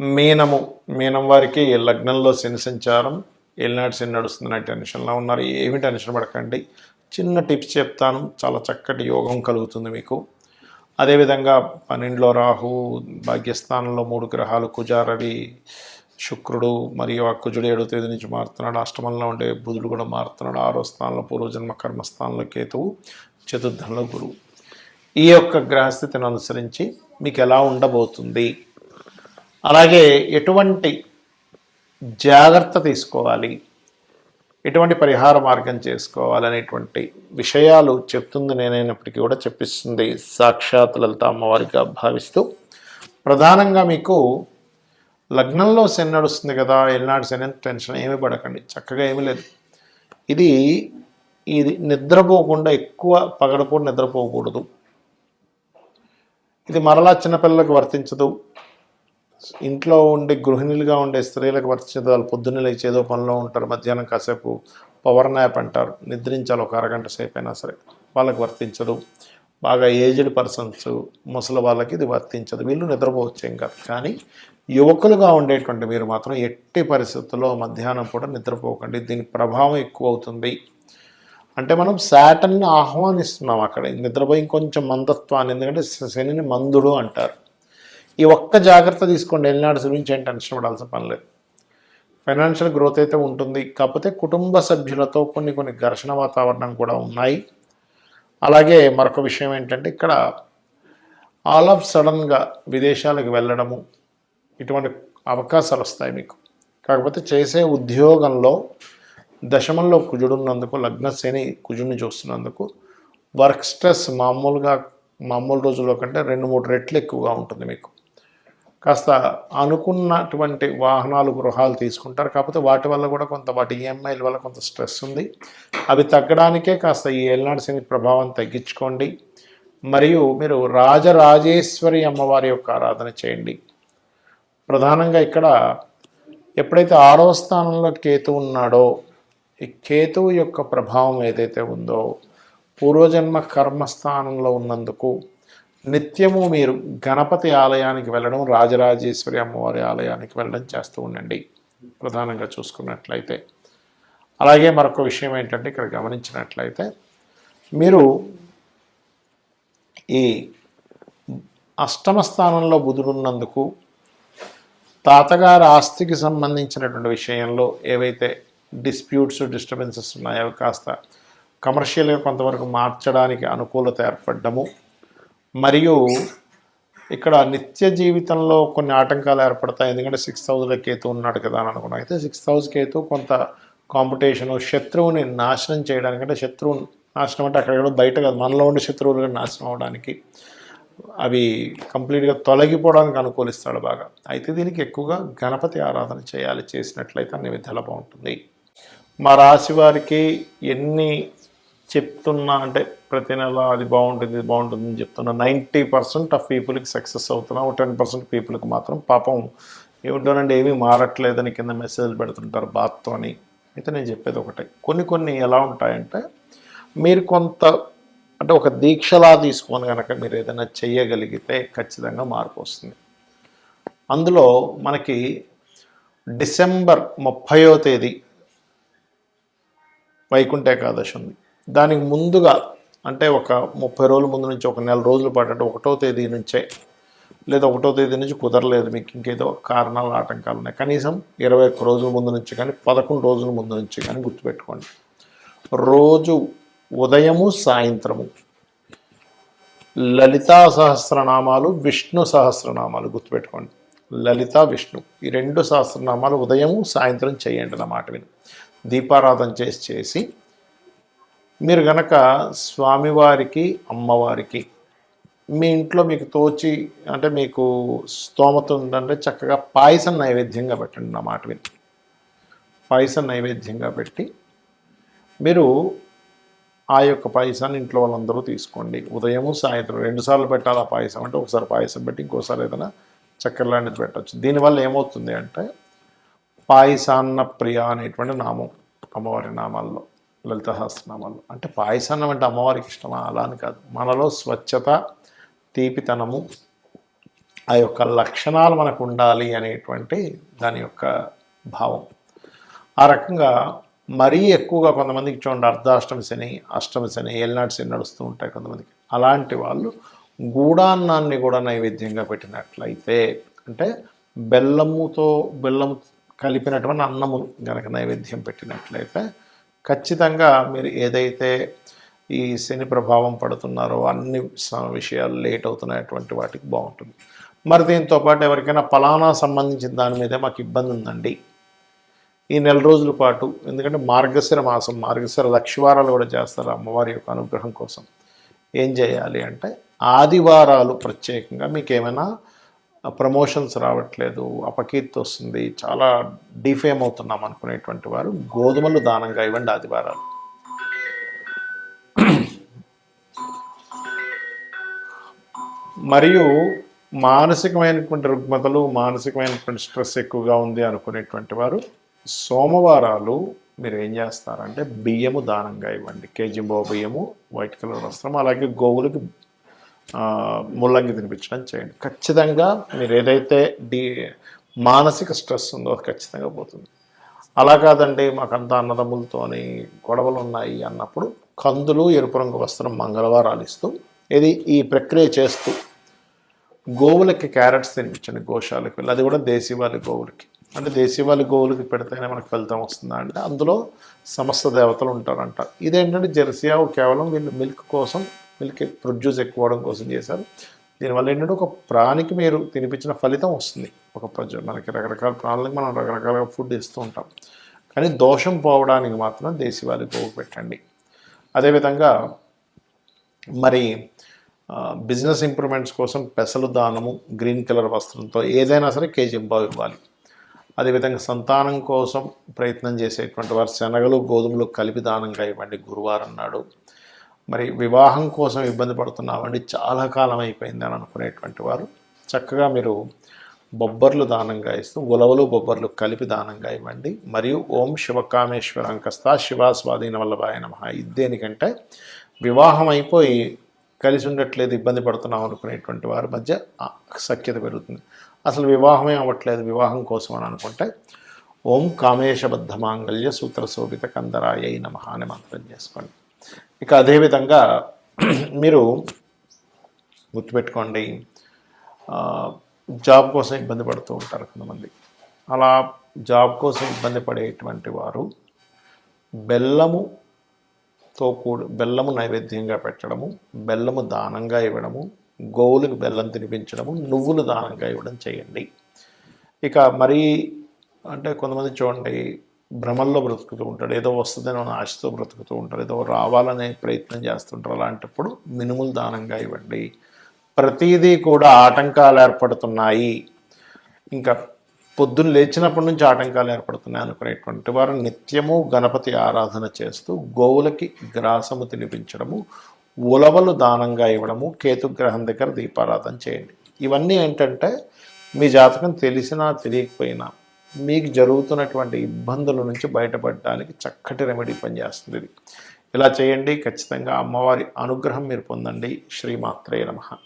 మీనము. మీనం వారికి లగ్నంలో శని సంచారం ఏలినాటి శని నడుస్తుందనే టెన్షన్లో ఉన్నారు. ఏమి టెన్షన్ పడకండి. చిన్న టిప్స్ చెప్తాను. చాలా చక్కటి యోగం కలుగుతుంది మీకు. అదేవిధంగా పన్నెండులో రాహు భాగ్యస్థానంలో మూడు గ్రహాలు కుజారవి శుక్రుడు మరియు ఆ కుజుడు ఏడో తేదీ నుంచి మారుతున్నాడు. అష్టమంలో ఉండే బుధుడు కూడా మారుతున్నాడు. ఆరో స్థానంలో పూర్వజన్మ కర్మస్థానంలో కేతువు చతుర్థంలో గురువు. ఈ యొక్క గ్రహస్థితిని అనుసరించి మీకు ఎలా ఉండబోతుంది? అలాగే ఎటువంటి జాగ్రత్త తీసుకోవాలి? ఎటువంటి పరిహార మార్గం చేసుకోవాలి అనేటువంటి విషయాలు చెప్తుంది నేనైనప్పటికీ కూడా చెప్పిస్తుంది సాక్షాత్ లలిత అమ్మవారిగా భావిస్తూ. ప్రధానంగా మీకు లగ్నంలో శని నడుస్తుంది కదా ఎల్నాడు శని టెన్షన్ ఏమీ పడకండి చక్కగా ఏమీ లేదు. ఇది ఇది నిద్రపోకుండా ఎక్కువ పగడపూట నిద్రపోకూడదు. ఇది మరలా చిన్నపిల్లలకు వర్తించదు. ఇంట్లో ఉండే గృహిణులుగా ఉండే స్త్రీలకు వర్తించేది వాళ్ళు పొద్దున్నే లేచి ఏదో పనిలో ఉంటారు మధ్యాహ్నం కాసేపు పవర్ నాప్ అంటారు నిద్రించాలి ఒక అరగంట సేపు అయినా సరే. వాళ్ళకి వర్తించదు. బాగా ఏజ్డ్ పర్సన్స్ ముసలి వాళ్ళకి ఇది వర్తించదు. వీళ్ళు నిద్రపోవచ్చు ఏం కాదు కానీ యువకులుగా ఉండేటువంటి మీరు మాత్రం ఎట్టి పరిస్థితుల్లో మధ్యాహ్నం పూట నిద్రపోకండి. దీని ప్రభావం ఎక్కువ అవుతుంది. అంటే మనం శాటన్ని ఆహ్వానిస్తున్నాం అక్కడ. నిద్రపోయి కొంచెం మందత్వాన్ని. ఎందుకంటే శనిని మందుడు అంటారు. ఈ ఒక్క జాగ్రత్త తీసుకోండి. ఎల్నాడు గురించి ఏం టెన్షన్ పడాల్సిన పని లేదు. ఫైనాన్షియల్ గ్రోత్ అయితే ఉంటుంది. కాకపోతే కుటుంబ సభ్యులతో కొన్ని కొన్ని ఘర్షణ వాతావరణం కూడా ఉన్నాయి. అలాగే మరొక విషయం ఏంటంటే ఇక్కడ ఆల్ ఆఫ్ సడన్గా విదేశాలకు వెళ్ళడము ఇటువంటి అవకాశాలు వస్తాయి మీకు. కాకపోతే చేసే ఉద్యోగంలో దశమంలో కుజుడున్నందుకు లగ్న శని కుజుడిని చూస్తున్నందుకు వర్క్ స్ట్రెస్ మామూలుగా మామూలు రోజుల్లో కంటే రెండు మూడు రెట్లు ఎక్కువగా ఉంటుంది మీకు. కాస్త అనుకున్నటువంటి వాహనాలు గృహాలు తీసుకుంటారు. కాకపోతే వాటి వల్ల కూడా కొంత వాటి ఈఎంఐల వల్ల కొంత స్ట్రెస్ ఉంది. అవి తగ్గడానికే కాస్త ఈ ఏలనాడు శని ప్రభావం తగ్గించుకోండి. మరియు మీరు రాజరాజేశ్వరి అమ్మవారి యొక్క ఆరాధన చేయండి. ప్రధానంగా ఇక్కడ ఎప్పుడైతే ఆరవ స్థానంలో కేతు ఉన్నాడో ఈ కేతువు యొక్క ప్రభావం ఏదైతే ఉందో పూర్వజన్మ కర్మస్థానంలో ఉన్నందుకు నిత్యము మీరు గణపతి ఆలయానికి వెళ్ళడం రాజరాజేశ్వరి అమ్మవారి ఆలయానికి వెళ్ళడం చేస్తూ ఉండండి. ప్రధానంగా చూసుకున్నట్లయితే. అలాగే మరొక విషయం ఏంటంటే ఇక్కడ గమనించినట్లయితే మీరు ఈ అష్టమ స్థానంలో బుధుడున్నందుకు తాతగారి ఆస్తికి సంబంధించినటువంటి విషయంలో ఏవైతే డిస్ప్యూట్స్ డిస్టర్బెన్సెస్ ఉన్నాయో కాస్త కమర్షియల్గా కొంతవరకు మార్చడానికి అనుకూలత ఏర్పడము మరియు ఇక్కడ నిత్య జీవితంలో కొన్ని ఆటంకాలు ఏర్పడతాయి. ఎందుకంటే సిక్స్ థౌజండ్ కేతు ఉన్నాడు కదా అని అనుకున్నాను అయితే సిక్స్ థౌజండ్ కేతు కొంత కాంపిటీషను శత్రువుని నాశనం చేయడానికి అంటే శత్రువు నాశనం అంటే అక్కడ బయట కాదు మనలో ఉండే శత్రువులు నాశనం అవడానికి అవి కంప్లీట్గా తొలగిపోవడానికి అనుకూలిస్తాడు బాగా. అయితే దీనికి ఎక్కువగా గణపతి ఆరాధన చేయాలి చేసినట్లయితే అన్ని విధాలు బాగుంటుంది. మా రాశి వారికి ఎన్ని చెప్తున్నా అంటే ప్రతి నెల అది బాగుంటుంది బాగుంటుంది అని చెప్తున్నా నైంటీ పర్సెంట్ ఆఫ్ పీపుల్కి సక్సెస్ అవుతున్నా ఒక టెన్ పర్సెంట్ పీపుల్కి మాత్రం పాపం ఏమిటోనండి ఏమీ మారట్లేదని కింద మెసేజ్లు పెడుతుంటారు బాత్తో అని. అయితే నేను చెప్పేది ఒకటే కొన్ని కొన్ని ఎలా ఉంటాయంటే మీరు కొంత అంటే ఒక దీక్షలా తీసుకొని కనుక మీరు ఏదైనా చేయగలిగితే ఖచ్చితంగా మార్పు వస్తుంది. అందులో మనకి డిసెంబర్ ముప్పయో తేదీ వైకుంఠ ఏకాదశి ఉంది. దానికి ముందుగా అంటే ఒక ముప్పై రోజుల ముందు నుంచి ఒక నెల రోజుల పాటు అంటే ఒకటో తేదీ నుంచే లేదా ఒకటో తేదీ నుంచి కుదరలేదు మీకు ఇంకేదో కారణాలు ఆటంకాలు ఉన్నాయి. కనీసం ఇరవై ఒక్క రోజుల ముందు నుంచి కానీ పదకొండు రోజుల ముందు నుంచి కానీ గుర్తుపెట్టుకోండి. రోజు ఉదయము సాయంత్రము. లలితా సహస్రనామాలు విష్ణు సహస్రనామాలు గుర్తుపెట్టుకోండి. లలిత విష్ణు. ఈ రెండు సహస్రనామాలు ఉదయము సాయంత్రం చేయండి నా మాట విని. దీపారాధన చేసి చేసి మీరు గనక స్వామివారికి అమ్మవారికి మీ ఇంట్లో మీకు తోచి అంటే మీకు స్తోమత ఉందంటే చక్కగా పాయసం నైవేద్యంగా పెట్టండి నా మాట విని. పాయసం నైవేద్యంగా పెట్టి మీరు ఆ యొక్క పాయసాన్ని ఇంట్లో వాళ్ళందరూ తీసుకోండి. ఉదయము సాయంత్రం రెండుసార్లు పెట్టాలి ఆ పాయసం అంటే ఒకసారి పాయసం పెట్టి ఇంకోసారి ఏదైనా చక్కెర లాంటిది పెట్టచ్చు. దీనివల్ల ఏమవుతుంది అంటే పాయసాన్న ప్రియ అనేటువంటి నామం అమ్మవారి నామాల్లో. లలిత అంటే పాయసాన్నం అంటే అమ్మవారికి ఇష్టమా? అలా అని కాదు. మనలో స్వచ్ఛత తీపితనము ఆ యొక్క లక్షణాలు మనకు ఉండాలి అనేటువంటి దాని యొక్క భావం. ఆ రకంగా మరీ ఎక్కువగా కొంతమందికి చూడండి అర్ధాష్టమి శని అష్టమి శని ఏలినాటి శని నడుస్తూ ఉంటాయి కొంతమందికి. అలాంటి వాళ్ళు గూడాన్నాన్ని కూడా నైవేద్యంగా పెట్టినట్లయితే అంటే బెల్లముతో బెల్లం కలిపినటువంటి అన్నము గనక నైవేద్యం పెట్టినట్లయితే ఖచ్చితంగా మీరు ఏదైతే ఈ శని ప్రభావం పడుతున్నారో అన్ని స- విషయాలు లేట్ అవుతున్నటువంటి వాటికి బాగుంటుంది. మరి దీంతో పాటు ఎవరికైనా ఫలానా సంబంధించిన దాని మీదే మాకు ఇబ్బంది ఉందండి. ఈ నెల రోజుల పాటు ఎందుకంటే మార్గశిర మాసం మార్గశిర లక్షవారాలు కూడా చేస్తారు అమ్మవారి యొక్క అనుగ్రహం కోసం. ఏం చేయాలి అంటే ఆదివారాలు ప్రత్యేకంగా మీకు ఏమైనా ప్రమోషన్స్ రావట్లేదు అపకీర్తి వస్తుంది చాలా డిఫేమ్ అవుతున్నాం అనుకునేటువంటి వారు గోధుమలు దానంగా ఇవ్వండి ఆదివారాలు. మరియు మానసికమైనటువంటి రుగ్మతలు మానసికమైనటువంటి స్ట్రెస్ ఎక్కువగా ఉంది అనుకునేటువంటి వారు సోమవారాలు మీరు ఏం చేస్తారంటే బియ్యము దానంగా ఇవ్వండి. కేజీ బో బియ్యము వైట్ కలర్ వస్త్రం అలాగే గోవులకి ముల్లంగి తినిపించడం చేయండి. ఖచ్చితంగా మీరు ఏదైతే డీ మానసిక స్ట్రెస్ ఉందో అది ఖచ్చితంగా పోతుంది. అలా కాదండి మాకంతా అన్నదమ్ములతోని గొడవలు ఉన్నాయి అన్నప్పుడు కందులు ఎరుపు రంగు వస్త్రం మంగళవారాలు ఇస్తూ ఇది ఈ ప్రక్రియ చేస్తూ గోవులకి క్యారెట్స్ తినిపించండి గోశాలకు వెళ్ళి. అది కూడా దేశీవాలి గోవులకి. అంటే దేశీవాలి గోవులకి పెడితేనే మనకు ఫలితం వస్తుందా అంటే అందులో సమస్త దేవతలు ఉంటారంట. ఇదేంటంటే జెర్సీ ఆవు కేవలం వీళ్ళు మిల్క్ కోసం మిల్క్ ప్రొడ్యూస్ ఎక్కువ అవడం కోసం చేశారు. దీనివల్ల ఏంటంటే ఒక ప్రాణికి మీరు తినిపించిన ఫలితం వస్తుంది. ఒక ప్రజ మనకి రకరకాల ప్రాణులకు మనం రకరకాల ఫుడ్ ఇస్తూ ఉంటాం. కానీ దోషం పోవడానికి మాత్రం దేశీవాలి పోగు పెట్టండి. అదేవిధంగా మరి బిజినెస్ ఇంప్రూవ్మెంట్స్ కోసం పెసలు దానము గ్రీన్ కలర్ వస్త్రంతో ఏదైనా సరే కేజీ బావు ఇవ్వాలి. అదేవిధంగా సంతానం కోసం ప్రయత్నం చేసేటువంటి వారు శనగలు గోధుమలు కలిపి దానంగా ఇవ్వండి గురువారం నాడు. మరి వివాహం కోసం ఇబ్బంది పడుతున్నామండి. చాలా కాలం అయిపోయింది అని అనుకునేటువంటి వారు. చక్కగా మీరు బొబ్బర్లు దానంగా ఇస్తూ ఉలవలు బొబ్బర్లు కలిపి దానంగా ఇవ్వండి. మరియు ఓం శివకామేశ్వర అంకస్తా శివ స్వాధీన వల్లభాయ నమ. ఇది దేనికంటే వివాహం అయిపోయి కలిసి ఉండట్లేదు ఇబ్బంది పడుతున్నాం అనుకునేటువంటి వారి మధ్య సఖ్యత పెరుగుతుంది. అసలు వివాహమే అవ్వట్లేదు వివాహం కోసం అని అనుకుంటే ఓం కామేశబద్ధ మాంగళ్య సూత్ర శోభిత కందరాయ నమ అని మంత్రం చేసుకోండి. ఇక అదేవిధంగా మీరు గుర్తుపెట్టుకోండి జాబ్ కోసం ఇబ్బంది పడుతూ ఉంటారు కొంతమంది. అలా జాబ్ కోసం ఇబ్బంది పడేటువంటి వారు బెల్లముతో కూడి బెల్లము నైవేద్యంగా పెట్టడము బెల్లము దానంగా ఇవ్వడము గోవులకు బెల్లం తినిపించడము నువ్వులు దానంగా ఇవ్వడం చేయండి. ఇక మరీ అంటే కొంతమంది చూడండి భ్రమల్లో బ్రతుకుతూ ఉంటాడు. ఏదో వస్తుందని మన ఆశతో బ్రతుకుతూ ఉంటాడు. ఏదో రావాలనే ప్రయత్నం చేస్తుంటారు అలాంటప్పుడు మినుములు దానంగా ఇవ్వండి. ప్రతిదీ కూడా ఆటంకాలు ఏర్పడుతున్నాయి. ఇంకా పొద్దున్న లేచినప్పటి నుంచి ఆటంకాలు ఏర్పడుతున్నాయి అనుకునేటువంటి వారు నిత్యము గణపతి ఆరాధన చేస్తూ గోవులకి గ్రాసము తినిపించడము ఉలవలు దానంగా ఇవ్వడము కేతుగ్రహం దగ్గర దీపారాధన చేయండి. ఇవన్నీ ఏంటంటే మీ జాతకం తెలిసినా తెలియకపోయినా మీకు జరుగుతున్నటువంటి ఇబ్బందుల నుంచి బయటపడడానికి చక్కటి రెమెడీ పనిచేస్తుంది ఇది. ఇలా చేయండి. ఖచ్చితంగా అమ్మవారి అనుగ్రహం మీరు పొందండి. శ్రీమాత్రే నమః.